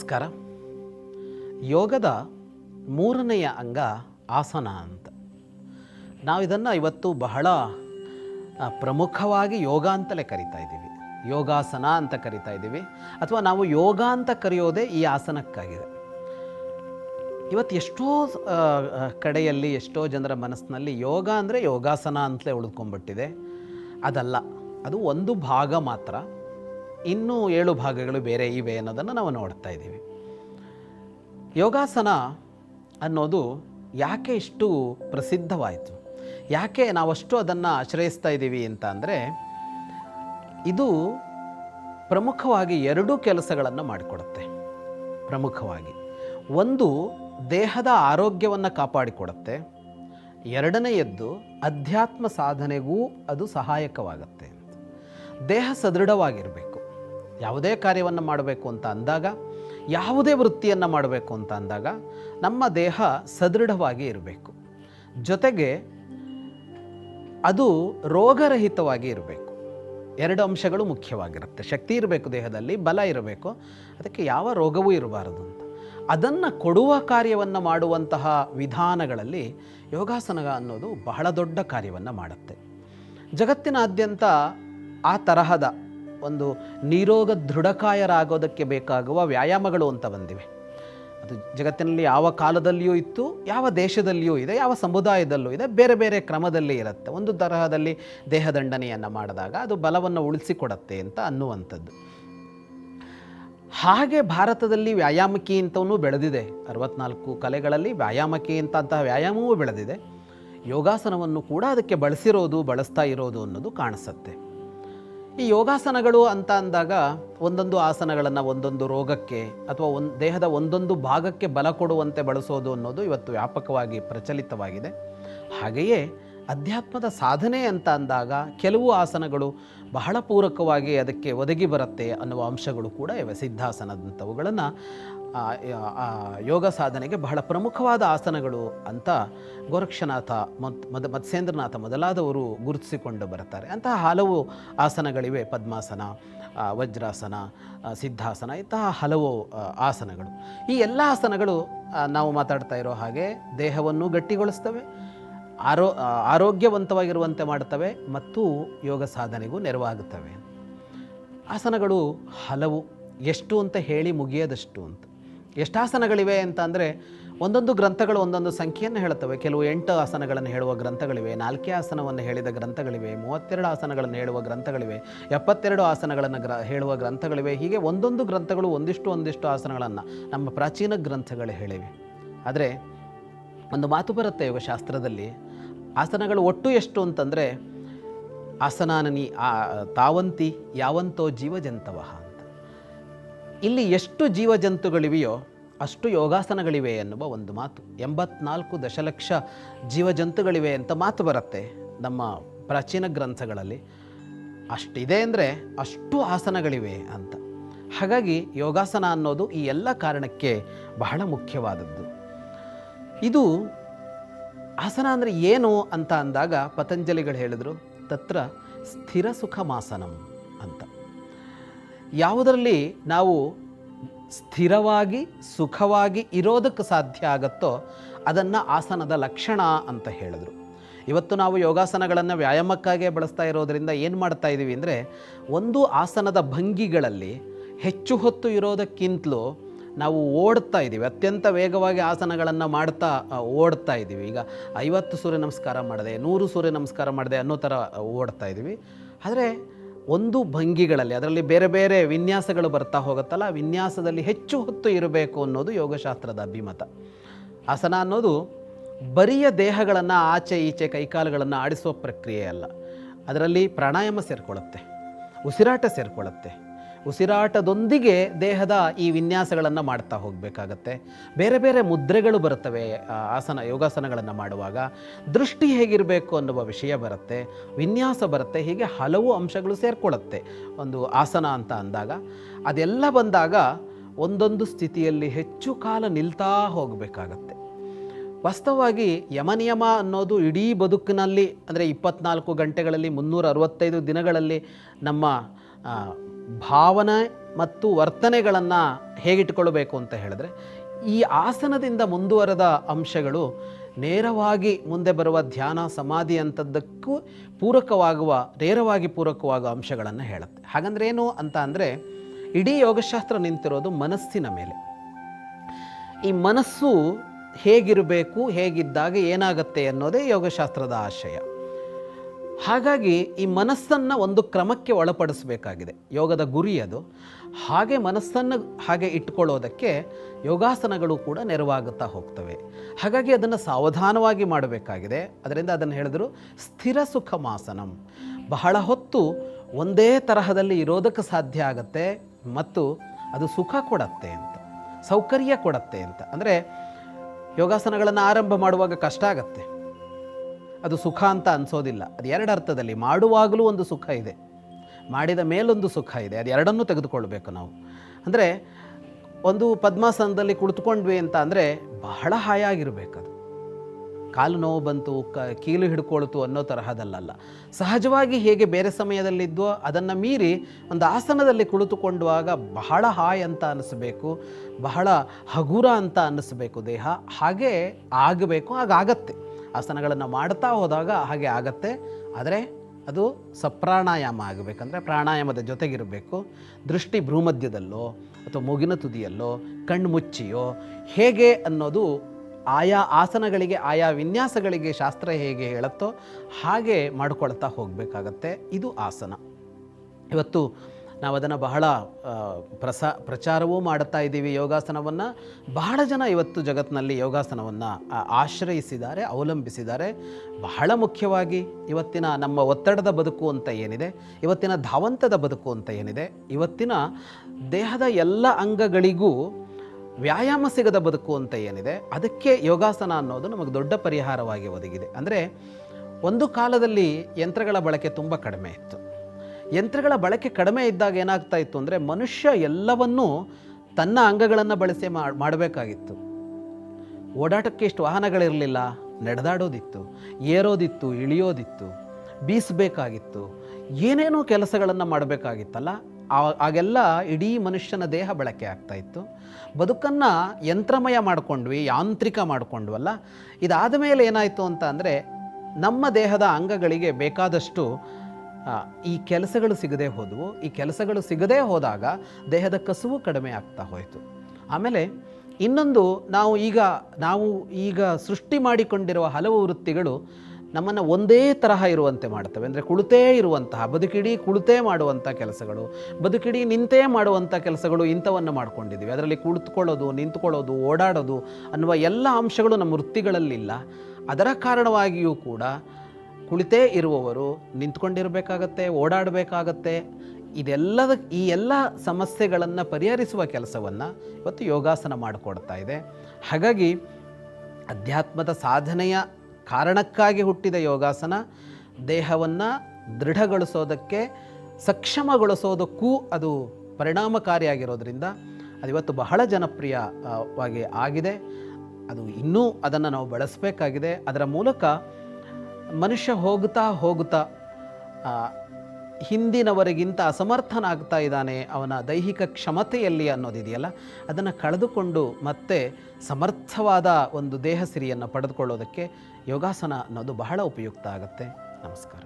ನಮಸ್ಕಾರ. ಯೋಗದ ಮೂರನೆಯ ಅಂಗ ಆಸನ ಅಂತ. ನಾವು ಇದನ್ನು ಇವತ್ತು ಬಹಳ ಪ್ರಮುಖವಾಗಿ ಯೋಗ ಅಂತಲೇ ಕರಿತಾ ಇದ್ದೀವಿ. ಯೋಗಾಸನ ಅಂತ ಕರಿತಾ ಇದ್ದೀವಿ. ಅಥವಾ ನಾವು ಯೋಗ ಅಂತ ಕರೆಯೋದೇ ಈ ಆಸನಕ್ಕಾಗಿದೆ. ಇವತ್ತು ಎಷ್ಟೋ ಕಡೆಯಲ್ಲಿ, ಎಷ್ಟೋ ಜನರ ಮನಸ್ಸಿನಲ್ಲಿ ಯೋಗ ಅಂದರೆ ಯೋಗಾಸನ ಅಂತಲೇ ಉಳ್ಕೊಂಡ್ಬಿಟ್ಟಿದೆ ಅದಲ್ಲ, ಅದು ಒಂದು ಭಾಗ ಮಾತ್ರ. ಇನ್ನೂ ಏಳು ಭಾಗಗಳು ಬೇರೆ ಇವೆ ಅನ್ನೋದನ್ನು ನಾವು ನೋಡ್ತಾ ಇದ್ದೀವಿ. ಯೋಗಾಸನ ಅನ್ನೋದು ಯಾಕೆ ಇಷ್ಟು ಪ್ರಸಿದ್ಧವಾಯಿತು? ಯಾಕೆ ನಾವಷ್ಟು ಅದನ್ನು ಆಶ್ರಯಿಸ್ತಾ ಇದ್ದೀವಿ ಅಂತ ಅಂದರೆ, ಇದು ಪ್ರಮುಖವಾಗಿ ಎರಡು ಕೆಲಸಗಳನ್ನು ಮಾಡಿಕೊಡುತ್ತೆ. ಪ್ರಮುಖವಾಗಿ. ಒಂದು, ದೇಹದ ಆರೋಗ್ಯವನ್ನು ಕಾಪಾಡಿಕೊಡುತ್ತೆ. ಎರಡನೆಯದ್ದು ಅಧ್ಯಾತ್ಮ ಸಾಧನೆಗೂ ಅದು ಸಹಾಯಕವಾಗುತ್ತೆ ದೇಹ ಸದೃಢವಾಗಿರಬೇಕು. ಯಾವುದೇ ಕಾರ್ಯವನ್ನು ಮಾಡಬೇಕು ಅಂತ ಅಂದಾಗ, ಯಾವುದೇ ವೃತ್ತಿಯನ್ನು ಮಾಡಬೇಕು ಅಂತ ಅಂದಾಗ ನಮ್ಮ ದೇಹ ಸದೃಢವಾಗಿ ಇರಬೇಕು. ಜೊತೆಗೆ ಅದು ರೋಗರಹಿತವಾಗಿ ಇರಬೇಕು. ಎರಡು ಅಂಶಗಳು ಮುಖ್ಯವಾಗಿರುತ್ತೆ. ಶಕ್ತಿ ಇರಬೇಕು ದೇಹದಲ್ಲಿ, ಬಲ ಇರಬೇಕು. ಅದಕ್ಕೆ ಯಾವ ರೋಗವೂ ಇರಬಾರದು ಅಂತ. ಅದನ್ನು ಕೊಡುವ ಕಾರ್ಯವನ್ನು ಮಾಡುವಂತಹ ವಿಧಾನಗಳಲ್ಲಿ ಯೋಗಾಸನ ಅನ್ನೋದು ಬಹಳ ದೊಡ್ಡ ಕಾರ್ಯವನ್ನು ಮಾಡುತ್ತೆ. ಜಗತ್ತಿನಾದ್ಯಂತ ಆ ತರಹದ ಒಂದು ನಿರೋಗ ದೃಢಕಾಯರಾಗೋದಕ್ಕೆ ಬೇಕಾಗುವ ವ್ಯಾಯಾಮಗಳು ಅಂತ ಬಂದಿವೆ. ಅದು ಜಗತ್ತಿನಲ್ಲಿ ಯಾವ ಕಾಲದಲ್ಲಿಯೂ ಇತ್ತು, ಯಾವ ದೇಶದಲ್ಲಿಯೂ ಇದೆ, ಯಾವ ಸಮುದಾಯದಲ್ಲೂ ಇದೆ, ಬೇರೆ ಬೇರೆ ಕ್ರಮದಲ್ಲಿ ಇರುತ್ತೆ. ಒಂದು ತರಹದಲ್ಲಿ ದೇಹದಂಡನೆಯನ್ನು ಮಾಡಿದಾಗ ಅದು ಬಲವನ್ನು ಉಳಿಸಿಕೊಡತ್ತೆ ಅಂತ ಅನ್ನುವಂಥದ್ದು. ಹಾಗೆ ಭಾರತದಲ್ಲಿ ವ್ಯಾಯಾಮಕಿ ಅಂತವೂ ಬೆಳೆದಿದೆ. ಅರವತ್ನಾಲ್ಕು ಕಲೆಗಳಲ್ಲಿ ವ್ಯಾಯಾಮಕಿ ಅಂತ ಅಂತಹ ವ್ಯಾಯಾಮವೂ ಬೆಳೆದಿದೆ. ಯೋಗಾಸನವನ್ನು ಕೂಡ ಅದಕ್ಕೆ ಬಳಸಿರೋದು, ಬಳಸ್ತಾ ಇರೋದು ಅನ್ನೋದು ಕಾಣಿಸುತ್ತೆ. ಈ ಯೋಗಾಸನಗಳು ಅಂತ ಅಂದಾಗ ಒಂದೊಂದು ಆಸನಗಳನ್ನು ಒಂದೊಂದು ರೋಗಕ್ಕೆ ಅಥವಾ ಒಂದು ದೇಹದ ಒಂದೊಂದು ಭಾಗಕ್ಕೆ ಬಲ ಕೊಡುವಂತೆ ಬಳಸೋದು ಅನ್ನೋದು ಇವತ್ತು ವ್ಯಾಪಕವಾಗಿ ಪ್ರಚಲಿತವಾಗಿದೆ. ಹಾಗೆಯೇ ಅಧ್ಯಾತ್ಮದ ಸಾಧನೆ ಅಂತ ಅಂದಾಗ ಕೆಲವು ಆಸನಗಳು ಬಹಳ ಪೂರಕವಾಗಿ ಅದಕ್ಕೆ ಒದಗಿ ಬರುತ್ತೆ ಅನ್ನುವ ಅಂಶಗಳು ಕೂಡ ಇವೆ. ಸಿದ್ಧಾಸನದಂಥವುಗಳನ್ನು ಯೋಗ ಸಾಧನೆಗೆ ಬಹಳ ಪ್ರಮುಖವಾದ ಆಸನಗಳು ಅಂತ ಗೋರಕ್ಷನಾಥ ಮತ್ ಮದ, ಮತ್ಸ್ಯೇಂದ್ರನಾಥ ಮೊದಲಾದವರು ಗುರುತಿಸಿಕೊಂಡು ಬರ್ತಾರೆ ಅಂತಹ ಹಲವು ಆಸನಗಳಿವೆ. ಪದ್ಮಾಸನ ವಜ್ರಾಸನ ಸಿದ್ಧಾಸನ, ಇಂತಹ ಹಲವು ಆಸನಗಳು. ಈ ಎಲ್ಲ ಆಸನಗಳು ನಾವು ಮಾತಾಡ್ತಾ ಇರೋ ಹಾಗೆ ದೇಹವನ್ನು ಗಟ್ಟಿಗೊಳಿಸ್ತವೆ, ಆರೋ ಆರೋಗ್ಯವಂತವಾಗಿರುವಂತೆ ಮಾಡ್ತವೆ ಮತ್ತು ಯೋಗ ಸಾಧನೆಗೂ ನೆರವಾಗುತ್ತವೆ. ಆಸನಗಳು ಹಲವು, ಎಷ್ಟು ಅಂತ ಹೇಳಿ ಮುಗಿಯದಷ್ಟು ಅಂತ. ಎಷ್ಟು ಆಸನಗಳಿವೆ ಅಂತ ಅಂದರೆ ಒಂದೊಂದು ಗ್ರಂಥಗಳು ಒಂದೊಂದು ಸಂಖ್ಯೆಯನ್ನು ಹೇಳುತ್ತವೆ. ಕೆಲವು ಎಂಟು ಆಸನಗಳನ್ನು ಹೇಳುವ ಗ್ರಂಥಗಳಿವೆ, ನಾಲ್ಕೇ ಆಸನವನ್ನು ಹೇಳಿದ ಗ್ರಂಥಗಳಿವೆ, ಮೂವತ್ತೆರಡು ಆಸನಗಳನ್ನು ಹೇಳುವ ಗ್ರಂಥಗಳಿವೆ, ಎಪ್ಪತ್ತೆರಡು ಆಸನಗಳನ್ನು ಗ್ರ, ಹೇಳುವ ಗ್ರಂಥಗಳಿವೆ. ಹೀಗೆ ಒಂದೊಂದು ಗ್ರಂಥಗಳು ಒಂದಿಷ್ಟು ಒಂದಿಷ್ಟು ಆಸನಗಳನ್ನು ನಮ್ಮ ಪ್ರಾಚೀನ ಗ್ರಂಥಗಳು ಹೇಳಿವೆ. ಆದರೆ ಒಂದು ಮಾತು ಬರುತ್ತೆ ಯೋಗಶಾಸ್ತ್ರದಲ್ಲಿ, ಆಸನಗಳು ಒಟ್ಟು ಎಷ್ಟು ಅಂತಂದರೆ, ಆಸನಾನನಿ ಆ ತಾವಂತಿ ಯಾವಂತೋ ಜೀವಜಂತವಃ. ಅಂತ ಇಲ್ಲಿ ಎಷ್ಟು ಜೀವಜಂತುಗಳಿವೆಯೋ ಅಷ್ಟು ಯೋಗಾಸನಗಳಿವೆ ಎನ್ನುವ ಒಂದು ಮಾತು. ಎಂಬತ್ನಾಲ್ಕು ದಶಲಕ್ಷ ಜೀವಜಂತುಗಳಿವೆ ಅಂತ ಮಾತು ಬರುತ್ತೆ ನಮ್ಮ ಪ್ರಾಚೀನ ಗ್ರಂಥಗಳಲ್ಲಿ. ಅಷ್ಟಿದೆ ಅಂದರೆ ಅಷ್ಟು ಆಸನಗಳಿವೆ ಅಂತ. ಹಾಗಾಗಿ ಯೋಗಾಸನ ಅನ್ನೋದು ಈ ಎಲ್ಲ ಕಾರಣಕ್ಕೆ ಬಹಳ ಮುಖ್ಯವಾದದ್ದು. ಇದು ಆಸನ ಅಂದರೆ ಏನು ಅಂತ ಅಂದಾಗ ಪತಂಜಲಿಗಳು ಹೇಳಿದರು, ತತ್ರ ಸ್ಥಿರ ಸುಖಮಾಸನಂ ಯಾವುದರಲ್ಲಿ ನಾವು ಸ್ಥಿರವಾಗಿ, ಸುಖವಾಗಿ ಇರೋದಕ್ಕೆ ಸಾಧ್ಯ ಆಗತ್ತೋ ಅದನ್ನು ಆಸನದ ಲಕ್ಷಣ ಅಂತ ಹೇಳಿದ್ರು. ಇವತ್ತು ನಾವು ಯೋಗಾಸನಗಳನ್ನು ವ್ಯಾಯಾಮಕ್ಕಾಗೆ ಬಳಸ್ತಾ ಇರೋದರಿಂದ ಏನು ಮಾಡ್ತಾ ಇದ್ದೀವಿ ಅಂದರೆ, ಒಂದು ಆಸನದ ಭಂಗಿಗಳಲ್ಲಿ ಹೆಚ್ಚು ಹೊತ್ತು ಇರೋದಕ್ಕಿಂತಲೂ ನಾವು ಓಡ್ತಾ ಇದ್ದೀವಿ ಅತ್ಯಂತ ವೇಗವಾಗಿ ಆಸನಗಳನ್ನು ಮಾಡ್ತಾ ಓಡ್ತಾ ಇದ್ದೀವಿ ಈಗ ಐವತ್ತು ಸೂರ್ಯ ನಮಸ್ಕಾರ ಮಾಡಿದೆ, ನೂರು ಸೂರ್ಯ ನಮಸ್ಕಾರ ಮಾಡಿದೆ ಅನ್ನೋ ಥರ ಓಡ್ತಾ ಇದ್ದೀವಿ ಆದರೆ ಒಂದು ಭಂಗಿಗಳಲ್ಲಿ, ಅದರಲ್ಲಿ ಬೇರೆ ಬೇರೆ ವಿನ್ಯಾಸಗಳು ಬರ್ತಾ ಹೋಗುತ್ತಲ್ಲ ವಿನ್ಯಾಸದಲ್ಲಿ ಹೆಚ್ಚು ಹೊತ್ತು ಇರಬೇಕು ಅನ್ನೋದು ಯೋಗಶಾಸ್ತ್ರದ ಅಭಿಮತ. ಆಸನ ಅನ್ನೋದು ಬರಿಯ ದೇಹಗಳನ್ನು ಆಚೆ ಈಚೆ ಕೈಕಾಲುಗಳನ್ನು ಆಡಿಸುವ ಪ್ರಕ್ರಿಯೆ ಅಲ್ಲ. ಅದರಲ್ಲಿ ಪ್ರಾಣಾಯಾಮ ಸೇರಿಕೊಳ್ಳುತ್ತೆ, ಉಸಿರಾಟ ಸೇರಿಕೊಳ್ಳುತ್ತೆ ಉಸಿರಾಟದೊಂದಿಗೆ ದೇಹದ ಈ ವಿನ್ಯಾಸಗಳನ್ನು ಮಾಡ್ತಾ ಹೋಗಬೇಕಾಗತ್ತೆ. ಬೇರೆ ಬೇರೆ ಮುದ್ರೆಗಳು ಬರುತ್ತವೆ ಆಸನ, ಯೋಗಾಸನಗಳನ್ನು ಮಾಡುವಾಗ. ದೃಷ್ಟಿ ಹೇಗಿರಬೇಕು ಅನ್ನುವ ವಿಷಯ ಬರುತ್ತೆ, ವಿನ್ಯಾಸ ಬರುತ್ತೆ, ಹೀಗೆ ಹಲವು ಅಂಶಗಳು ಸೇರಿಕೊಳ್ಳುತ್ತೆ. ಒಂದು ಆಸನ ಅಂತ ಅಂದಾಗ, ಅದೆಲ್ಲ ಬಂದಾಗ ಒಂದೊಂದು ಸ್ಥಿತಿಯಲ್ಲಿ ಹೆಚ್ಚು ಕಾಲ ನಿಲ್ತಾ ಹೋಗಬೇಕಾಗತ್ತೆ. ವಾಸ್ತವವಾಗಿ ಯಮನಿಯಮ ಅನ್ನೋದು ಇಡೀ ಬದುಕಿನಲ್ಲಿ, ಅಂದರೆ ಇಪ್ಪತ್ನಾಲ್ಕು ಗಂಟೆಗಳಲ್ಲಿ ಮುನ್ನೂರ ಅರವತ್ತೈದು ದಿನಗಳಲ್ಲಿ ನಮ್ಮ ಭಾವನೆ ಮತ್ತು ವರ್ತನೆಗಳನ್ನು ಹೇಗಿಟ್ಕೊಳ್ಬೇಕು ಅಂತ ಹೇಳಿದ್ರೆ, ಈ ಆಸನದಿಂದ ಮುಂದುವರೆದ ಅಂಶಗಳು ನೇರವಾಗಿ ಮುಂದೆ ಬರುವ ಧ್ಯಾನ, ಸಮಾಧಿ ಅಂಥದ್ದಕ್ಕೂ ಪೂರಕವಾಗುವ, ನೇರವಾಗಿ ಪೂರಕವಾಗುವ ಅಂಶಗಳನ್ನು ಹೇಳುತ್ತೆ. ಹಾಗಂದ್ರೆ ಏನು ಅಂತ ಅಂದರೆ, ಇಡೀ ಯೋಗಶಾಸ್ತ್ರ ನಿಂತಿರೋದು ಮನಸ್ಸಿನ ಮೇಲೆ. ಈ ಮನಸ್ಸು ಹೇಗಿರಬೇಕು, ಹೇಗಿದ್ದಾಗ ಏನಾಗುತ್ತೆ ಅನ್ನೋದೇ ಯೋಗಶಾಸ್ತ್ರದ ಆಶಯ. ಹಾಗಾಗಿ ಈ ಮನಸ್ಸನ್ನು ಒಂದು ಕ್ರಮಕ್ಕೆ ಒಳಪಡಿಸಬೇಕಾಗಿದೆ. ಯೋಗದ ಗುರಿ ಅದು. ಹಾಗೆ ಮನಸ್ಸನ್ನು ಹಾಗೆ ಇಟ್ಕೊಳ್ಳೋದಕ್ಕೆ ಯೋಗಾಸನಗಳು ಕೂಡ ನೆರವಾಗುತ್ತಾ ಹೋಗ್ತವೆ. ಹಾಗಾಗಿ ಅದನ್ನು ಸಾವಧಾನವಾಗಿ ಮಾಡಬೇಕಾಗಿದೆ. ಅದರಿಂದ ಅದನ್ನು ಹೇಳಿದ್ರು ಸ್ಥಿರ ಸುಖಮಾಸನಂ. ಬಹಳ ಹೊತ್ತು ಒಂದೇ ತರಹದಲ್ಲಿ ಇರೋದಕ್ಕೆ ಸಾಧ್ಯ ಆಗುತ್ತೆ ಮತ್ತು ಅದು ಸುಖ ಕೊಡತ್ತೆ ಅಂತ. ಸೌಕರ್ಯ ಕೊಡತ್ತೆ ಅಂತ. ಅಂದರೆ ಯೋಗಾಸನಗಳನ್ನು ಆರಂಭ ಮಾಡುವಾಗ ಕಷ್ಟ ಆಗತ್ತೆ. ಅದು ಸುಖ ಅಂತ ಅನಿಸೋದಿಲ್ಲ. ಅದು ಎರಡು ಅರ್ಥದಲ್ಲಿ ಮಾಡುವಾಗಲೂ ಒಂದು ಸುಖ ಇದೆ. ಮಾಡಿದ ಮೇಲೊಂದು ಸುಖ ಇದೆ. ಅದು ಎರಡನ್ನೂ ತೆಗೆದುಕೊಳ್ಬೇಕು ನಾವು. ಅಂದರೆ ಒಂದು ಪದ್ಮಾಸನದಲ್ಲಿ ಕುಳಿತುಕೊಂಡ್ವಿ ಅಂತ ಅಂದರೆ ಬಹಳ ಹಾಯಾಗಿರಬೇಕದು ಕಾಲು ನೋವು ಬಂತು, ಕ, ಕೀಲು ಹಿಡ್ಕೊಳ್ತು ಅನ್ನೋ ತರಹದಲ್ಲ ಸಹಜವಾಗಿ ಹೇಗೆ ಬೇರೆ ಸಮಯದಲ್ಲಿದ್ದೋ ಅದನ್ನು ಮೀರಿ ಒಂದು ಆಸನದಲ್ಲಿ ಕುಳಿತುಕೊಂಡುವಾಗ ಬಹಳ ಹಾಯ್ ಅಂತ ಅನ್ನಿಸ್ಬೇಕು ಬಹಳ ಹಗುರ ಅಂತ ಅನ್ನಿಸ್ಬೇಕು ದೇಹ. ಹಾಗೆ ಆಗಬೇಕು, ಹಾಗಾಗತ್ತೆ. ಆಸನಗಳನ್ನು ಮಾಡ್ತಾ ಹೋದಾಗ ಹಾಗೆ ಆಗತ್ತೆ. ಆದರೆ ಅದು ಸಪ್ರಾಣಾಯಾಮ ಆಗಬೇಕಂದ್ರೆ ಪ್ರಾಣಾಯಾಮದ ಜೊತೆಗಿರಬೇಕು. ದೃಷ್ಟಿ ಭ್ರೂಮಧ್ಯದಲ್ಲೋ ಅಥವಾ ಮೂಗಿನ ತುದಿಯಲ್ಲೋ ಕಣ್ಣು ಮುಚ್ಚಿಯೋ, ಹೇಗೆ ಅನ್ನೋದು ಆಯಾ ಆಸನಗಳಿಗೆ, ಆಯಾ ವಿನ್ಯಾಸಗಳಿಗೆ ಶಾಸ್ತ್ರ ಹೇಗೆ ಹೇಳುತ್ತೋ ಹಾಗೆ ಮಾಡ್ಕೊಳ್ತಾ ಹೋಗಬೇಕಾಗತ್ತೆ. ಇದು ಆಸನ. ಇವತ್ತು ನಾವು ಅದನ್ನು ಬಹಳ ಪ್ರಸ, ಪ್ರಚಾರವೂ ಮಾಡುತ್ತಾ ಇದ್ದೀವಿ ಯೋಗಾಸನವನ್ನು. ಬಹಳ ಜನ ಇವತ್ತು ಜಗತ್ತಿನಲ್ಲಿ ಯೋಗಾಸನವನ್ನು ಆಶ್ರಯಿಸಿದ್ದಾರೆ, ಅವಲಂಬಿಸಿದ್ದಾರೆ. ಬಹಳ ಮುಖ್ಯವಾಗಿ ಇವತ್ತಿನ ನಮ್ಮ ಒತ್ತಡದ ಬದುಕು ಅಂತ ಏನಿದೆ, ಇವತ್ತಿನ ಧಾವಂತದ ಬದುಕು ಅಂತ ಏನಿದೆ, ಇವತ್ತಿನ ದೇಹದ ಎಲ್ಲ ಅಂಗಗಳಿಗೂ ವ್ಯಾಯಾಮ ಸಿಗದ ಬದುಕು ಅಂತ ಏನಿದೆ, ಅದಕ್ಕೆ ಯೋಗಾಸನ ಅನ್ನೋದು ನಮಗೆ ದೊಡ್ಡ ಪರಿಹಾರವಾಗಿ ಒದಗಿದೆ. ಅಂದರೆ ಒಂದು ಕಾಲದಲ್ಲಿ ಯಂತ್ರಗಳ ಬಳಕೆ ತುಂಬ ಕಡಿಮೆ ಇತ್ತು. ಯಂತ್ರಗಳ ಬಳಕೆ ಕಡಿಮೆ ಇದ್ದಾಗ ಏನಾಗ್ತಾ ಇತ್ತು ಅಂದರೆ ಮನುಷ್ಯ ಎಲ್ಲವನ್ನೂ ತನ್ನ ಅಂಗಗಳನ್ನು ಬಳಸಿ ಮಾಡಬೇಕಾಗಿತ್ತು. ಓಡಾಟಕ್ಕೆ ಇಷ್ಟು ವಾಹನಗಳಿರಲಿಲ್ಲ, ನಡೆದಾಡೋದಿತ್ತು, ಏರೋದಿತ್ತು, ಇಳಿಯೋದಿತ್ತು, ಬೀಸಬೇಕಾಗಿತ್ತು, ಏನೇನೋ ಕೆಲಸಗಳನ್ನು ಮಾಡಬೇಕಾಗಿತ್ತಲ್ಲ ಆಗೆಲ್ಲ ಇಡೀ ಮನುಷ್ಯನ ದೇಹ ಬಳಕೆ ಆಗ್ತಾ ಇತ್ತು. ಬದುಕನ್ನು ಯಂತ್ರಮಯ ಮಾಡಿಕೊಂಡ್ವಿ, ಯಾಂತ್ರಿಕ ಮಾಡಿಕೊಂಡ್ವಲ್ಲ ಇದಾದ ಮೇಲೆ ಏನಾಯಿತು ಅಂತ ಅಂದರೆ ನಮ್ಮ ದೇಹದ ಅಂಗಗಳಿಗೆ ಬೇಕಾದಷ್ಟು ಈ ಕೆಲಸಗಳು ಸಿಗದೆ ಹೋದವು. ಈ ಕೆಲಸಗಳು ಸಿಗದೇ ಹೋದಾಗ ದೇಹದ ಕಸುವು ಕಡಿಮೆ ಆಗ್ತಾ ಹೋಯಿತು. ಆಮೇಲೆ ಇನ್ನೊಂದು ನಾವು ಈಗ ನಾವು ಈಗ ಸೃಷ್ಟಿ ಮಾಡಿಕೊಂಡಿರುವ ಹಲವು ವೃತ್ತಿಗಳು ನಮ್ಮನ್ನು ಒಂದೇ ತರಹ ಇರುವಂತೆ ಮಾಡ್ತವೆ. ಅಂದರೆ ಕುಳಿತೇ ಇರುವಂತಹ, ಬದುಕಿಡೀ ಕುಳಿತೇ ಮಾಡುವಂಥ ಕೆಲಸಗಳು, ಬದುಕಿಡೀ ನಿಂತೇ ಮಾಡುವಂಥ ಕೆಲಸಗಳು ಇಂಥವನ್ನು ಮಾಡ್ಕೊಂಡಿದ್ದೀವಿ. ಅದರಲ್ಲಿ ಕುಳಿತುಕೊಳ್ಳೋದು, ನಿಂತ್ಕೊಳ್ಳೋದು, ಓಡಾಡೋದು ಅನ್ನುವ ಎಲ್ಲ ಅಂಶಗಳು ನಮ್ಮ ವೃತ್ತಿಗಳಲ್ಲಿಲ್ಲ. ಅದರ ಕಾರಣವಾಗಿಯೂ ಕೂಡ ಕುಳಿತೇ ಇರುವವರು ನಿಂತ್ಕೊಂಡಿರಬೇಕಾಗತ್ತೆ, ಓಡಾಡಬೇಕಾಗತ್ತೆ, ಇದೆಲ್ಲದ ಈ ಎಲ್ಲ ಸಮಸ್ಯೆಗಳನ್ನು ಪರಿಹರಿಸುವ ಕೆಲಸವನ್ನು ಇವತ್ತು ಯೋಗಾಸನ ಮಾಡಿಕೊಡ್ತಾ ಇದೆ. ಹಾಗಾಗಿ ಅಧ್ಯಾತ್ಮದ ಸಾಧನೆಯ ಕಾರಣಕ್ಕಾಗಿ ಹುಟ್ಟಿದ ಯೋಗಾಸನ, ದೇಹವನ್ನು ದೃಢಗೊಳಿಸೋದಕ್ಕೆ ಸಕ್ಷಮಗೊಳಿಸೋದಕ್ಕೂ ಅದು ಪರಿಣಾಮಕಾರಿಯಾಗಿರೋದ್ರಿಂದ ಅದು ಇವತ್ತು ಬಹಳ ಜನಪ್ರಿಯವಾಗಿ ಆಗಿದೆ. ಅದು ಇನ್ನೂ ಅದನ್ನು ನಾವು ಬಳಸಬೇಕಾಗಿದೆ. ಅದರ ಮೂಲಕ ಮನುಷ್ಯ ಹೋಗ್ತಾ ಹೋಗುತ್ತಾ ಹಿಂದಿನವರಿಗಿಂತ ಅಸಮರ್ಥನಾಗ್ತಾ ಇದ್ದಾನೆ ಅವನ ದೈಹಿಕ ಕ್ಷಮತೆಯಲ್ಲಿ ಅನ್ನೋದಿದೆಯಲ್ಲ, ಅದನ್ನು ಕಳೆದುಕೊಂಡು ಮತ್ತೆ ಸಮರ್ಥವಾದ ಒಂದು ದೇಹ ಸಿರಿಯನ್ನು ಪಡೆದುಕೊಳ್ಳೋದಕ್ಕೆ ಯೋಗಾಸನ ಅನ್ನೋದು ಬಹಳ ಉಪಯುಕ್ತ ಆಗುತ್ತೆ. ನಮಸ್ಕಾರ.